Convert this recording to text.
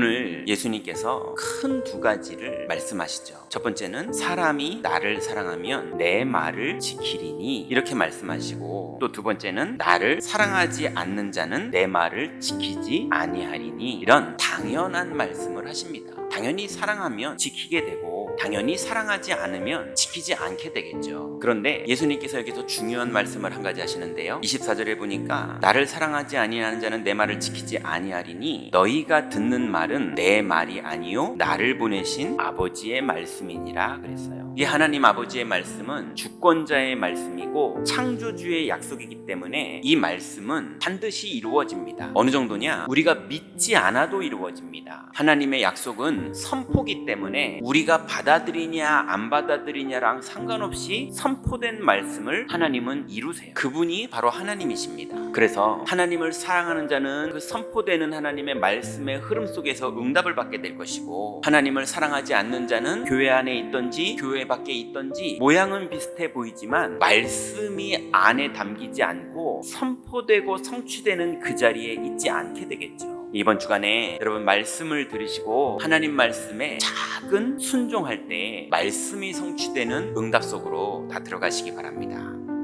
오늘 예수님께서 큰 두 가지를 말씀하시죠. 첫 번째는 사람이 나를 사랑하면 내 말을 지키리니 이렇게 말씀하시고 또 두 번째는 나를 사랑하지 않는 자는 내 말을 지키지 아니하리니 이런 당연한 말씀을 하십니다. 당연히 사랑하면 지키게 되고 당연히 사랑하지 않으면 지키지 않게 되겠죠. 그런데 예수님께서 여기서 중요한 말씀을 한 가지 하시는데요. 24절에 보니까 나를 사랑하지 아니하는 자는 내 말을 지키지 아니하리니 너희가 듣는 말은 내 말이 아니요 나를 보내신 아버지의 말씀이니라 그랬어요. 이 하나님 아버지의 말씀은 주권자의 말씀이고 창조주의 약속이기 때문에 이 말씀은 반드시 이루어집니다. 어느 정도냐? 우리가 믿지 않아도 이루어집니다. 하나님의 약속은 선포기 때문에 우리가 받 아들이냐 안 받아들이냐랑 상관없이 선포된 말씀을 하나님은 이루세요. 그분이 바로 하나님이십니다. 그래서 하나님을 사랑하는 자는 그 선포되는 하나님의 말씀의 흐름 속에서 응답을 받게 될 것이고 하나님을 사랑하지 않는 자는 교회 안에 있던지 교회 밖에 있던지 모양은 비슷해 보이지만 말씀이 안에 담기지 않고 선포되고 성취되는 그 자리에 있지 않게 되겠죠. 이번 주간에 여러분 말씀을 들으시고 하나님 말씀에 작은 순종할 때 말씀이 성취되는 응답 속으로 다 들어가시기 바랍니다.